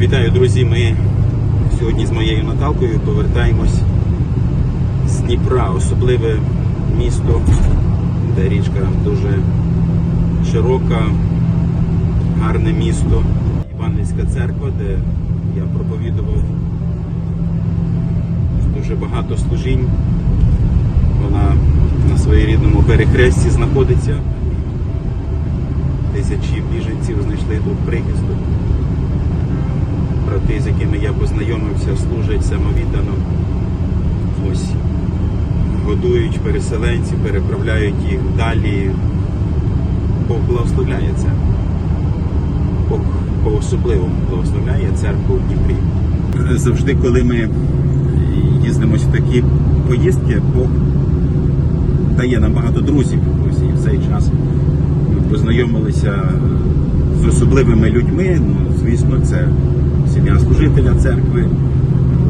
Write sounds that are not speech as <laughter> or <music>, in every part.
Вітаю, друзі! Ми сьогодні з моєю Наталкою повертаємось з Дніпра, особливе місто, де річка дуже широка, гарне місто. Івангельська церква, де я проповідував дуже багато служінь. Вона на своєрідному перехресті знаходиться. Тисячі біженців знайшли тут прихисток брати, з якими я познайомився, служать самовіддано. Ось годують переселенців, переправляють їх далі. Бог благословляє це. Бог по-особливому благословляє церкву в Дніпрі. Завжди, коли ми їздимося в такі поїздки, Бог дає нам багато друзів. Ось і в цей час ми познайомилися з особливими людьми. Ну, звісно, це сім'я служителя церкви,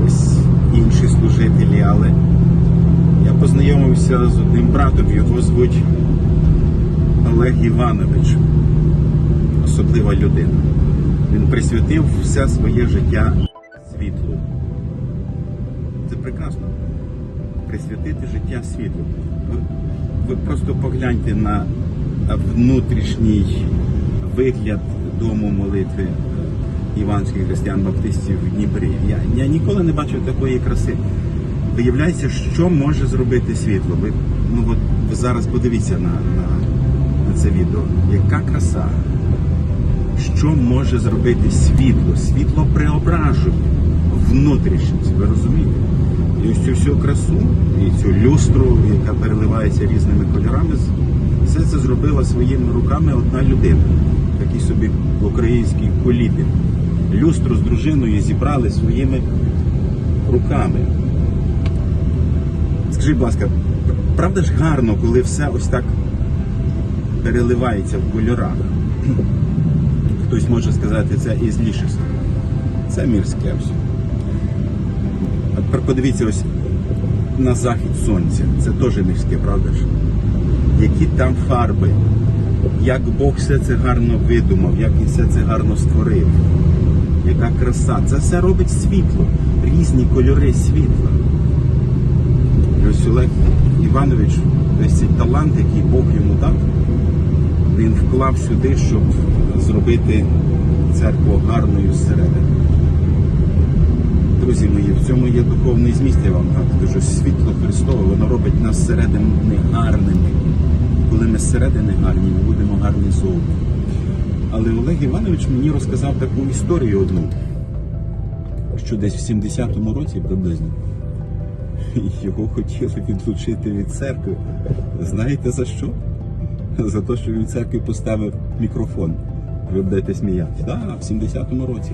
ось інші служителі, але я познайомився з одним братом, його звуть Олег Іванович, особлива людина. Він присвятив все своє життя світлу. Це прекрасно. Присвятити життя світлу. Ви, ви просто погляньте на внутрішній вигляд дому молитви іванських християн-баптистів в Дніпрі. Я, я ніколи не бачив такої краси. Виявляється, що може зробити світло. Ви, ну, от, ви зараз подивіться на, на, на це відео. Яка краса? Що може зробити світло? Світло преображує внутрішність, ви розумієте? І ось цю всю красу, і цю люстру, яка переливається різними кольорами, все це зробила своїми руками одна людина, такий собі український колібін. Люстру з дружиною зібрали своїми руками. Скажіть, будь ласка, правда ж гарно, коли все ось так переливається в кольорах? <clears throat> Хтось може сказати, це із лішість. Це мірське все. Тепер подивіться ось на захід сонця. Це теж мірське, правда ж? Які там фарби, як Бог все це гарно видумав, як він все це гарно створив. Яка краса. Це все робить світло, різні кольори світла. І ось Олег Іванович, весь цей талант, який Бог йому дав, він вклав сюди, щоб зробити церкву гарною зсередини. Друзі мої, в цьому є духовний зміст, я вам так кажу, світло Христове, воно робить нас зсередини гарними. Коли ми зсередини гарні, ми будемо гарні зовні. Але Олег Іванович мені розказав таку історію одну, що десь в 70-му році приблизно його хотіли відлучити від церкви. Знаєте за що? За те, що він в церкві поставив мікрофон. Ви будете сміятися. Так, в 70-му році.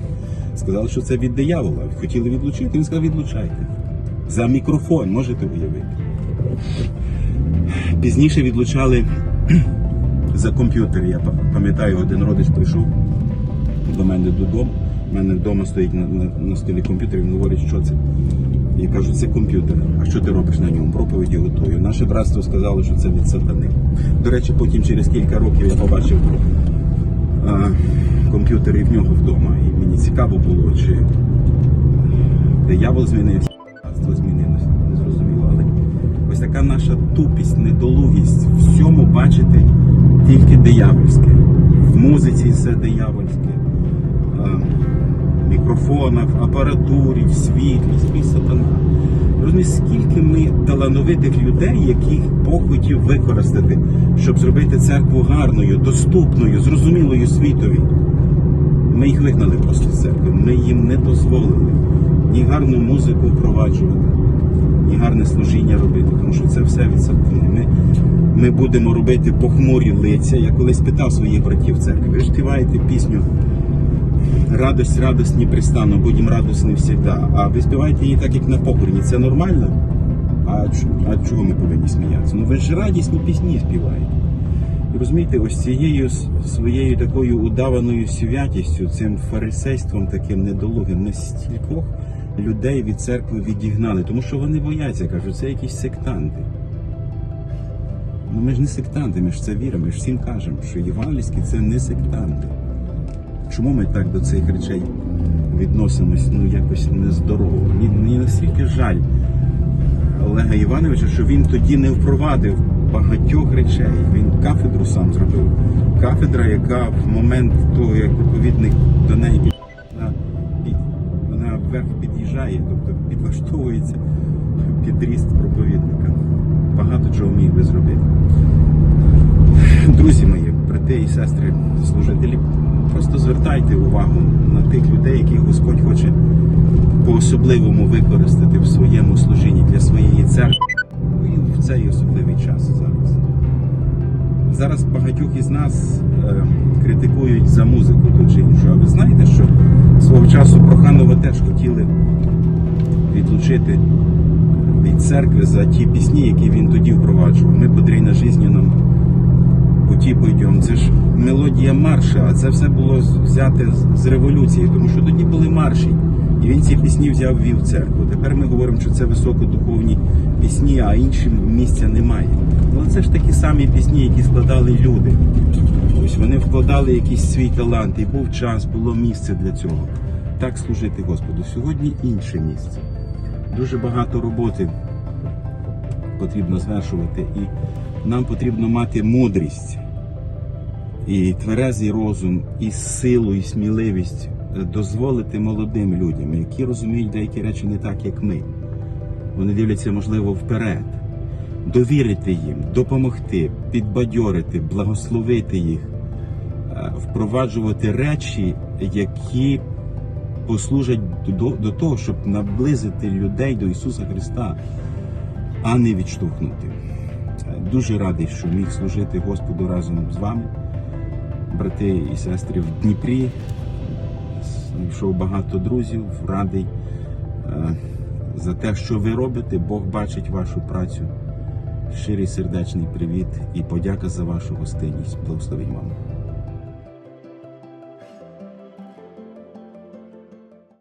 Сказали, що це від диявола. Хотіли відлучити, він сказав, відлучайте. За мікрофон, можете уявити. Пізніше відлучали за комп'ютер. Я пам'ятаю, один родич прийшов до мене додому. У мене вдома стоїть на, на, на столі комп'ютер, він говорить, що це. Я кажу, це комп'ютер. А що ти робиш на ньому? Проповіді готую. Наше братство сказало, що це від сатани. До речі, потім через кілька років я побачив а, комп'ютер і в нього вдома. І мені цікаво було, чи диявол змінився, братство змінилося. Не зрозуміло. Але ось така наша тупість, недолугість. Всьому бачити тільки диявольське. В музиці все диявольське. В мікрофонах, апаратурі, в світлі, свій сатана. Розумієте, скільки ми талановитих людей, яких Бог хотів використати, щоб зробити церкву гарною, доступною, зрозумілою світові. Ми їх вигнали просто з церкви. Ми їм не дозволили ні гарну музику впроваджувати, гарне служіння робити, тому що це все від сатани. Ми, ми будемо робити похмурі лиця. Я колись питав своїх братів в церкві, ви співаєте пісню радость, радость не пристану, будемо радостні всегда. А ви співаєте її так, як на похороні. Це нормально? А, а чого ми повинні сміятися? Ну ви ж радісні пісні співаєте. І розумієте, ось цією своєю такою удаваною святістю, цим фарисейством таким недолугим, ми стількох людей від церкви відігнали, тому що вони бояться, кажуть, це якісь сектанти. Ну ми ж не сектанти, ми ж це віримо, ми ж всім кажемо, що євангельські це не сектанти. Чому ми так до цих речей відносимось ну, якось нездорово. Мені, настільки жаль Олега Івановича, що він тоді не впровадив багатьох речей. Він кафедру сам зробив. Кафедра, яка в момент того, як проповідник до неї під- вона, під, вверх під'їжджає, тобто підлаштовується під ріст проповідника. Багато чого міг би зробити. Друзі мої, брати і сестри, служителі, просто звертайте увагу на тих людей, яких Господь хоче по-особливому використати в своєму служінні для своєї церкви і в цей особливий час зараз. Зараз багатьох із нас е, критикують за музику ту чи іншу. А ви знаєте, що свого часу Проханова теж хотіли відлучити від церкви за ті пісні, які він тоді впроваджував. Ми подрій на жизненном путі пойдем. Це ж мелодія марша, а це все було взяте з- революції, тому що тоді були марші. І він ці пісні взяв вів церкву. Тепер ми говоримо, що це високодуховні пісні, а іншим місця немає. Але це ж такі самі пісні, які складали люди. Ось вони вкладали якийсь свій талант, і був час, було місце для цього. Так служити Господу. Сьогодні інше місце. Дуже багато роботи потрібно звершувати, і нам потрібно мати мудрість і тверезий розум, і силу, і сміливість е, дозволити молодим людям, які розуміють деякі речі не так, як ми. Вони дивляться, можливо, вперед, довірити їм, допомогти, підбадьорити, благословити їх, впроваджувати речі, які послужать до, до того, щоб наблизити людей до Ісуса Христа, а не відштовхнути. Дуже радий, що міг служити Господу разом з вами, брати і сестри в Дніпрі. Знайшов багато друзів, радий е, за те, що ви робите. Бог бачить вашу працю. Щирий сердечний привіт і подяка за вашу гостинність. Благословіть вам.